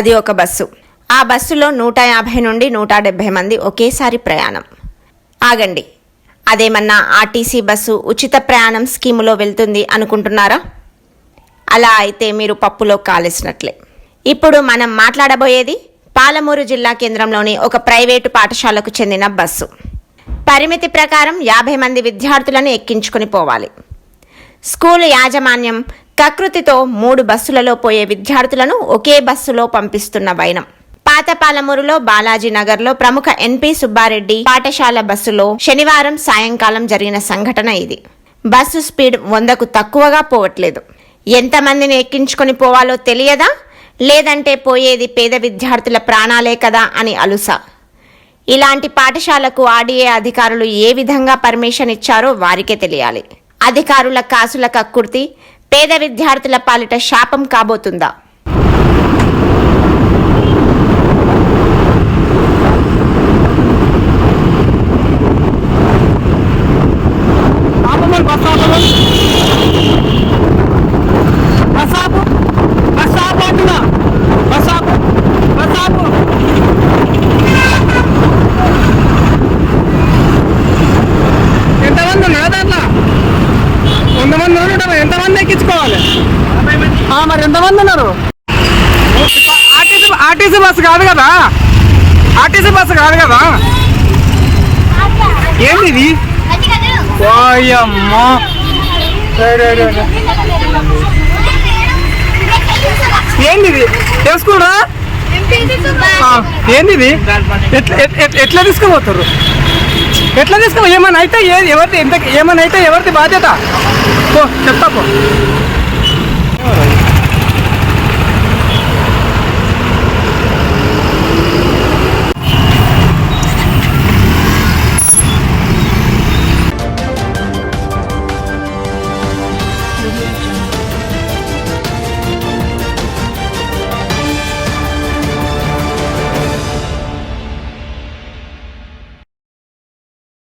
అది ఒక బస్సు. ఆ బస్సులో నూట యాభై నుండి నూట డెబ్భై మంది ఒకేసారి ప్రయాణం. ఆగండి. అదేమన్నా ఆర్టీసీ బస్సు ఉచిత ప్రయాణం స్కీములో వెళ్తుంది అనుకుంటున్నారా? అలా అయితే మీరు పప్పులో కాలేసినట్లే. ఇప్పుడు మనం మాట్లాడబోయేది పాలమూరు జిల్లా కేంద్రంలోని ఒక ప్రైవేటు పాఠశాలకు చెందిన బస్సు. పరిమితి ప్రకారం యాభై మంది విద్యార్థులను ఎక్కించుకొని పోవాలి. స్కూలు యాజమాన్యం కకృతితో మూడు బస్సులలో పోయే విద్యార్థులను ఒకే బస్సులో పంపిస్తున్న వైనం. పాత పాలమూరులో బాలాజీ నగర్లో ప్రముఖ ఎన్పి సుబ్బారెడ్డి పాఠశాల బస్సులో శనివారం సాయంకాలం జరిగిన సంఘటన ఇది. బస్సు స్పీడ్ వందకు తక్కువగా పోవట్లేదు. ఎంతమందిని ఎక్కించుకొని పోవాలో తెలియదా? లేదంటే పోయేది పేద విద్యార్థుల ప్రాణాలే కదా అని అలుస. ఇలాంటి పాఠశాలకు ఆర్డీఏ అధికారులు ఏ విధంగా పర్మిషన్ ఇచ్చారో వారికే తెలియాలి. అధికారుల కాసుల కక్కుర్తి పేద విద్యార్థుల పాలిట శాపం కాబోతుందా? ఎంతమంది ఎక్కించుకోవాలి. ఆ, మరి ఎంతమంది ఉన్నారు? ఆర్టీసీ ఆర్టీసీ బస్సు కాదు కదా? ఆర్టీసీ బస్సు కాదు కదా? ఏంది ఇది? ఇది? తెలుసుకురా ఏంది ఇది? ఎట్లా ఎట్- ఎట్- ఎట్లా తీసుకుపోతారు? ఎట్లా తీసుకో ఏమైనా అయితే ఏ- ఎవరిది ఎంత ఏమైనా అయితే ఎవరిది బాధ్యత? పో చెప్తా పో.